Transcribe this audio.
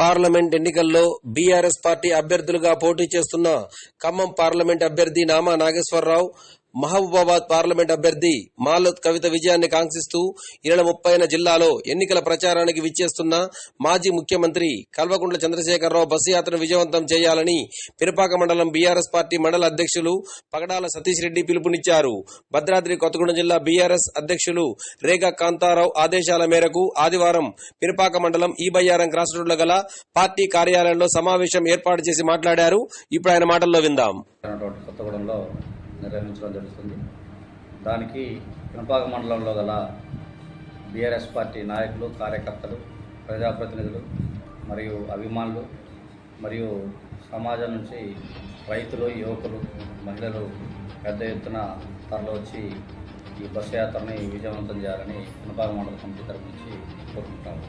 Parliament ఎన్నికల్లో BRS party అభ్యర్థులుగా పోటీ చేస్తున్న ఖమ్మం పార్లమెంట్ అభ్యర్థి నామా నాగేశ్వరరావు మహబూబాబాద్ పార్లమెంట్ అభ్యర్థి మాలత్ కవిత విజయాన్ని కాంక్షిస్తూ ఈ నెల ముప్పైన జిల్లాలో ఎన్నికల ప్రచారానికి విచ్చేస్తున్న మాజీ ముఖ్యమంత్రి కల్వకుంట్ల చంద్రశేఖరరావు బస్సు యాత్రను విజయవంతం చేయాలని పిరపాక మండలం బీఆర్ఎస్ పార్టీ మండల అధ్యక్షులు పగడాల సతీష్ రెడ్డి పిలుపునిచ్చారు. భద్రాద్రి కొత్తగూడెం జిల్లా బీఆర్ఎస్ అధ్యక్షులు రేగా కాంతారావు ఆదేశాల మేరకు ఆదివారం పిరపాక మండలం ఈ క్రాస్ రోడ్లో గల పార్టీ కార్యాలయంలో సమావేశం ఏర్పాటు చేసి మాట్లాడారు. ఇప్పుడు ఆయన మాటల్లో విందాం. కొత్తగూడెంలో నిర్వహించడం జరుగుతుంది. దానికి పినపాక మండలంలో గల బీఆర్ఎస్ పార్టీ నాయకులు కార్యకర్తలు ప్రజాప్రతినిధులు మరియు అభిమానులు మరియు సమాజం నుంచి రైతులు యువకులు మహిళలు పెద్ద ఎత్తున తరలి వచ్చి ఈ బస్సు యాత్రని విజయవంతం చేయాలని పినపాక మండల కమిటీ తరపు నుంచి కోరుకుంటాము